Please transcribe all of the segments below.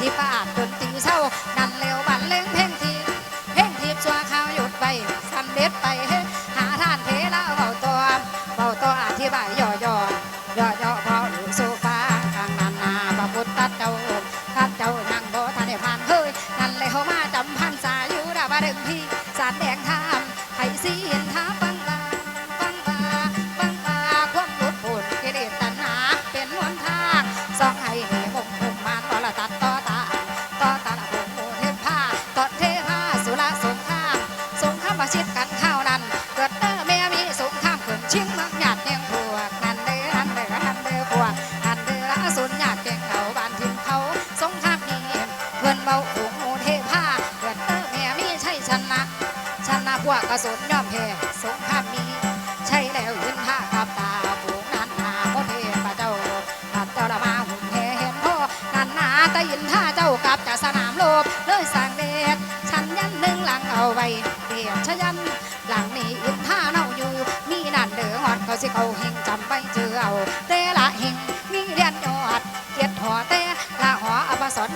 ที่ปาดดนตรีเศร้า สุนยอมแพ้สงครามนี้ ใช่แล้วยืนท่ากับตาผูงนั้นนาโมเทพเจ้าขับเจ้าละมาหุ่นแห่เห็นพ่อนันนาตะยินท่าเจ้ากับจากสนามโลบเลยสั่งเด็กฉันยันหนึ่งหลังเอาไว้เดียบชยันหลังนี้อินท่าเน่าอยู่ มีนั่นเดือหอดเขาสิเขาเฮงจำไปเจอเอาเตละเฮงมีเรียนยอดเกียรติหอเตละหออภสร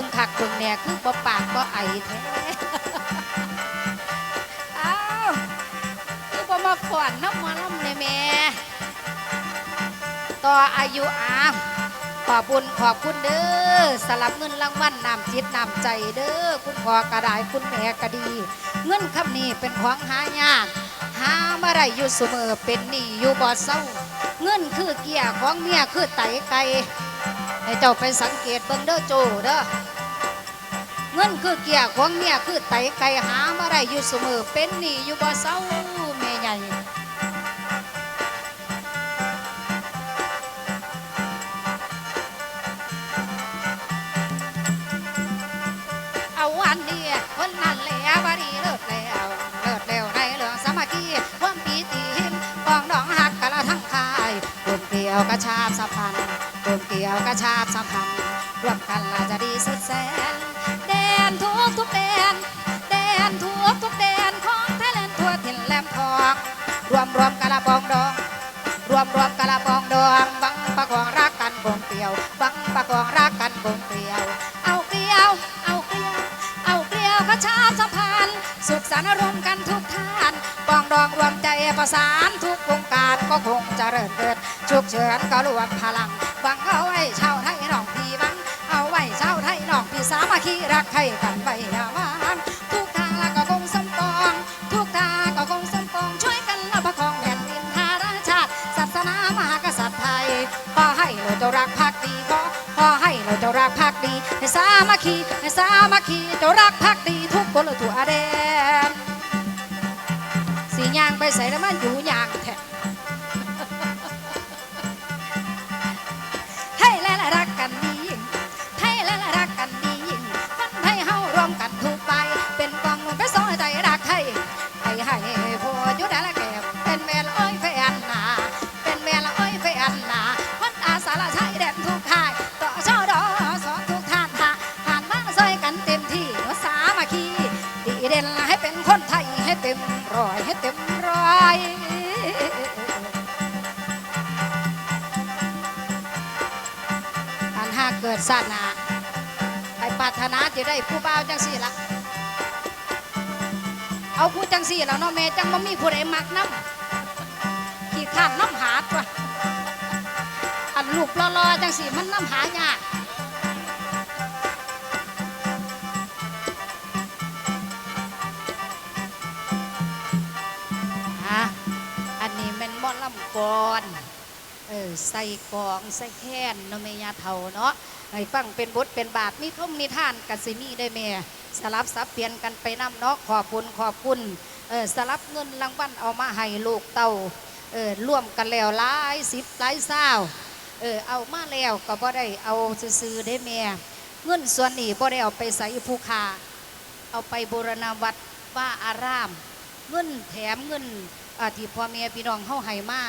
บิ่งคักเบิ่งแหน่คือบ่ปากบ่ไอแท้อ้าวคือบ่มาขวัญน้ำมาล่ำเลยแม่ต่ออายุอาขอบคุณขอบคุณเด้อสลับเงินรางวัลนำจิตนำใจเด้อคุณพ่อกระไดคุณแม่ก็ดี เงินคำนี้เป็นของหายากหามาได้อยู่เสมอเป็นหนี้อยู่บ่เศร้า เงินคือเกียร์ของเมียคือไตไก่ให้เจ้าไปสังเกตเบิ่งเด้อโจเด้อ งินคือเกียร์ของเมียคือไตไก่หามาได้อยู่เสมอเป็นหนี้อยู่บ่เศร้าแม่ใหญ่เอาวันนี้คนนั้นแหละบดีเลิศแล้วเลิศแล้วในเรื่องสามัคคีความปีตีหินกองดองหักกันละทั้งคายกลุ่มเกี่ยวกระชาบสัมพันธ์กลุ่มเกี่ยวกระชาบสัมพันธ์รวมกันละจะดีสุดแสน ทุกแดน แดนทุกทุกแดนของไทยแลนด์ทั่วถิ่นแหลมทอง รวมรวมกะละปองดอง รวมรวมกะละปองดองบังประกองรักกันกลมเกลียวบังประกองรักกันกลมเกลียว เอาเกลียว เอาเกลียว เอาเกลียวกระชาสัมพันธ์สุขสันต์รวมกันทุกท่านปองดองรวมใจประสานทุกวงการก็คงจะเริญเกิดฉุกเฉินก็รวมพลังหวังเอาไว้ชาวไทย พี่รักใครกันไว้อยาวางทุกทางละก็คงสมปอง ทุกทางก็คงสมปอง ช่วยกันละประคองแผ่นดินทาราชาติศาสนามหากษัตริย์ไทย ขอให้เราจะรักภักดีขอขอให้เราจะรักภักดีให้สามัคคีให้สามัคคีจะรักภักดีทุกคนละทั่วแดนสียางไปใส่แล้วมันอยู่ยา ปรารถนาจะได้ผู้บ่าวจังสี่ละเอาผู้จังสี่แล้วเนาะเม่จังบ่มีผู้ใดมักน้ำขี้ขาดน้ำหาดวะอันลูกรอรอจังสี่มันน้ำหายากอันนี้มันมอลำกรเออใส่กองใส่แค้นเนาะเม่ยาเท่าเนาะ ให้ฟังเป็นบทเป็นบาทมีคมนิท่านกันสิมีได้แม่ สลับสับเปลี่ยนกันไปนำเนาะขอบคุณขอบคุณเออสลับเงินรางวัลเอามาให้ลูกเต่าเออร่วมกันแล้วหลายสิบหลายเศร้าเออเอามาแล้วก็บ่ได้เอาซื้อได้แม่เงินส่วนนี้บ่ได้เอาไปใส่ผู้คาเอาไปบูรณาวัดว่าอาราม เงินแถมเงินอที่พ่อแม่พี่น้องเฮาให้มา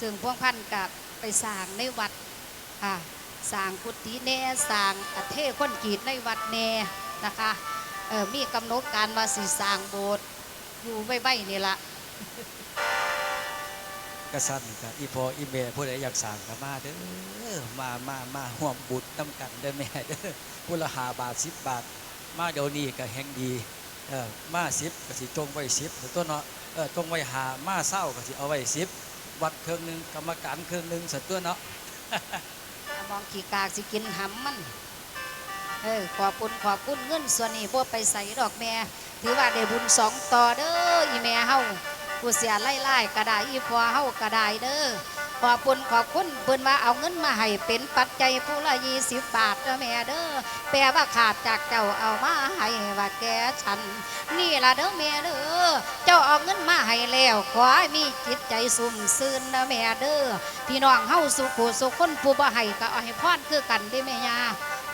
ซึ่งพวกพันกับไปสร้างในวัดค่ะ สร้างกุฏิแน่สร้างอเทศคนกีดในวัดแน่นะคะมีกำหนดการว่าสิสร้างโบสถ์อยู่ไว้ๆนี่ละกระสันกับอีพออีเมผู้ใดอยากสั่งก็มาเด้อมามามาห่วมบุญน้ำกันเด้อแม่เด้อผู้ละหาบาทสิบบาท มาเดี๋ยวนี้ก็แห่งดีเออมาสิบก็สิจงไว้สิบตัวเนาะเออจงไว้หามาเศร้าก็สิเอาไว้สิบวัดเครื่องหนึ่งกรรมการเครื่องหนึ่งสัตว์ตัวเนาะ มองขี่กากสิกินหำมัน เออขอบคุณขอบคุณเงินส่วนนี้บ่ไปใส่ดอกแม่ถือว่าได้บุญสองต่อเด้ออีแม่เฮาผู้เสียไล่ไล่กระไดอีพอเฮากระไดเด้อ ขอบคุณขอบคุณเพิ่นว่าเอาเงินมาให้เป็นปัจจัยผู้ละยี่สิบบาทเด้อแม่เด้อแปลว่าขาดจากเจ้าเอามาให้ว่าแกฉัน นี่ละเด้อแม่เด้อเจ้าเอาเงินมาให้แล้วขอให้มีจิตใจสุ่มซื่นเด้อแม่เด้อพี่น้องเฮาสุขสุขคนผู้บ่ให้ก็เอาให้พรคือกันได้แม่ยา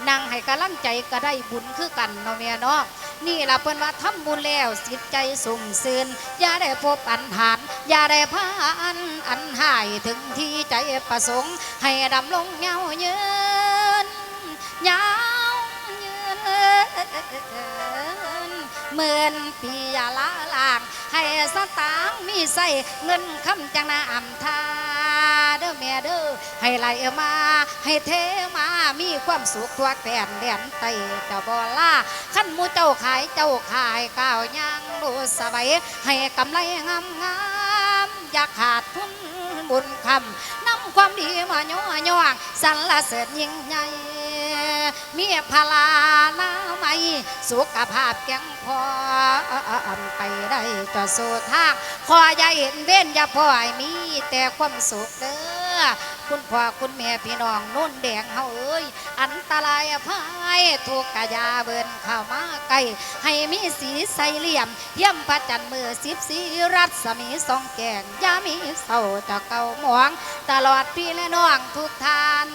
นั่งให้กำลังใจก็ได้บุญคือกันเนาะแม่เนาะนี่ล่ะเพิ่นว่าทำบุญแล้วจิตใจสุ่มซื่นอย่าได้พบอันหาน อย่าได้พาอันอันหายถึงที่ใจประสงค์ ให้ดำลงเงาเยินยาวเยินหมื่นปียาละลาง ให้สตางค์มีใส่เงินคำจังนาอำทา แม่เด้อให้ไหลมา ให้เทมา มีความสุขทั่วแผ่นแดนไตเจ้าบอล่าขั้นมูเจ้าขายเจ้าขายก้าวย่างดูสบายให้กำไรงามงามอย่าขาดทุนบุญคำนำความดีมาย่อย่องสรรเสริญยิ่งใหญ่มีพลานาไม่สุขภาพแข็งพอไปได้จะสู่ทางขออย่าเห็นเว้นอย่าพ่อยมีแต่ความสุขเด้อ คุณพ่อคุณแม่พี่น้องนุ่นแดงเฮาเอ้ย อันตรายอภัยทุกกะยาเบินเข้ามาใกล้ให้มีสีใสเหลี่ยมเยี่ยมพระจันทร์มือสิบสีรัศมีสองแกงยามีเศร้าจะเก่าหมอง ตลอดพี่และน้องทุกท่าน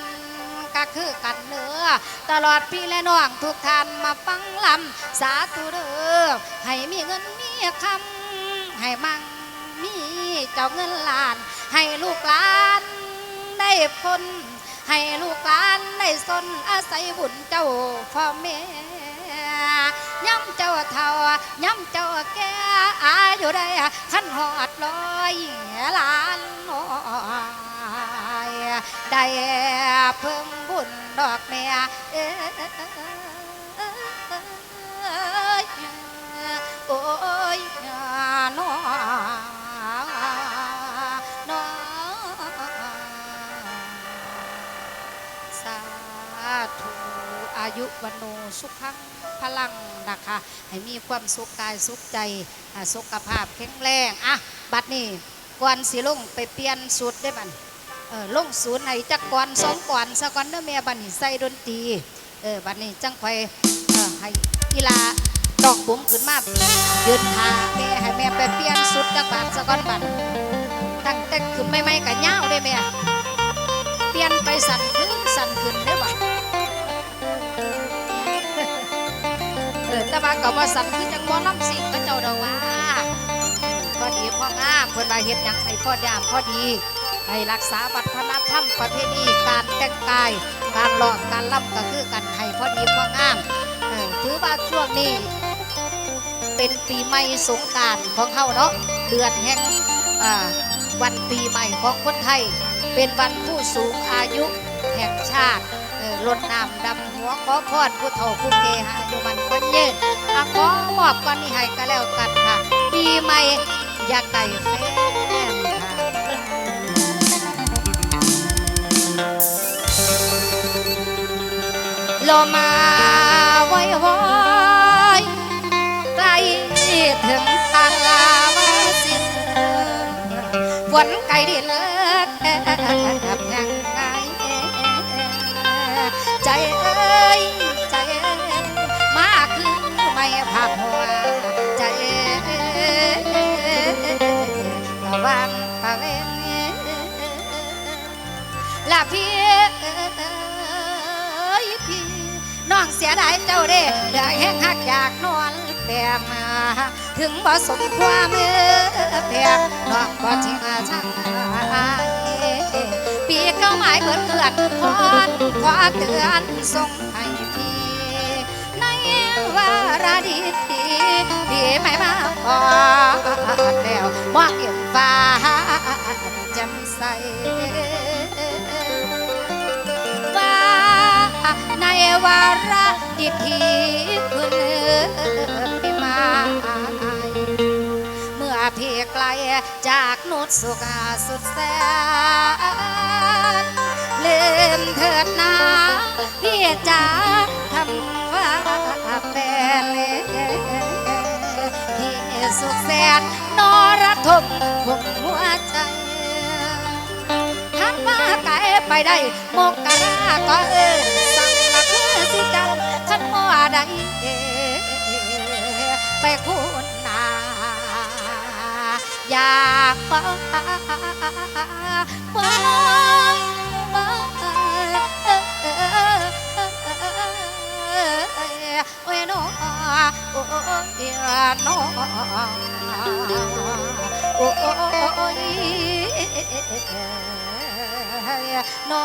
ก็คือกันเนื้อตลอดพี่และน้องทุกท่านมาฟังลำสาธุเด้อให้มีเงินมีคำให้มั่งมีเจ้าเงินล้าน ให้ลูกหลาน ได้พ้นให้ลูกหลานได้สนอาศัยบุญเจ้าพ่อแม่ย้ำเจ้าเท่าย้ำเจ้าแก่อายุได้ขันหอดลอยหลานน้อยได้เพิ่งบุญดอกแม่เอ้ยโอ้ยน้อ ยุวันโนสุขังพลังนะคะให้มีความสุขกายสุขใจสุขภาพแข็งแรงอะบัดนี้ก่อนสิลงไปเปลี่ยนสุดได้บันเออลงศูนย์ไหนจักก่อนสองก่อนสะก่อนเด้อแม่บัดนี้ใส่ดนตรีเออบัดนี้จังค่อยเออให้กีฬาดอกบุ๋มขึ้นมายืนทาแม่ให้แม่ไปเปลี่ยนสุดจักบาทสะก่อนบัดตั้งแต่ขึ้นไม่ไม่กับเงาได้แม่เปลี่ยนไปสั่นขึ้นสั่นขึ้นได้บั แต่ว่าก็บ่สั่นคือจังบ่ลำสิงก็เจ้าดอกว่าพอดีพ่องามเพิ่นว่าเฮ็ดหยังให้พ่อยามพอดี ให้รักษาวัฒนธรรมประเพณีการแต่งกาย การหลอกการล่ำก็คือกันให้พอดีพ่องามเออถือว่าช่วงนี้ เป็นปีใหม่สงการของเขาเนาะเดือนแห่งวันปีใหม่ของคนไทย เป็นวันผู้สูงอายุแห่งชาติเออรดน้ำดำ หัวขอพรผู้เฒ่าผู้เกหาอยู่มันคนเยืนอะขอมอบวันนี้ให้ก็แล้วกันค่ะปีใหม่อยากไก่แฟนค่ะลมาไว้ไว้ใกล้ถึงทางลาวาสินฝนไกลดินเลิกแอบยัง ผักหัวใจระวังพระเวงลาพี่พี่น้องเสียดายเจ้าเด้เหลือแห้งหักอยากนอนแปมถึงบ่สมความเมื่อแพงน้องบ่ทิ้งชายปีเก้าหมายเกิดเกิดพรขอเตือนส่งให้ วาระดีพี่ไม่มาพอดแล้วมองเห็นฟ้าแจ่มใสว่าในวาระดีทีคุณพี่มาเมื่อพี่ไกลจากนุดสุขาสุดแสนลืมเถิดนาพี่จ๋าทำ ว่าเป็นพี่สุขแสนนรทมหุกหัวใจท่านมาไกลไปได้มกกะลาก็เออสั่งละคือสิจันขันมัวใดไปคุณนาอยากฟังฟัง โอ้ยน้อโอ้ยน้อโอ้ยน้อ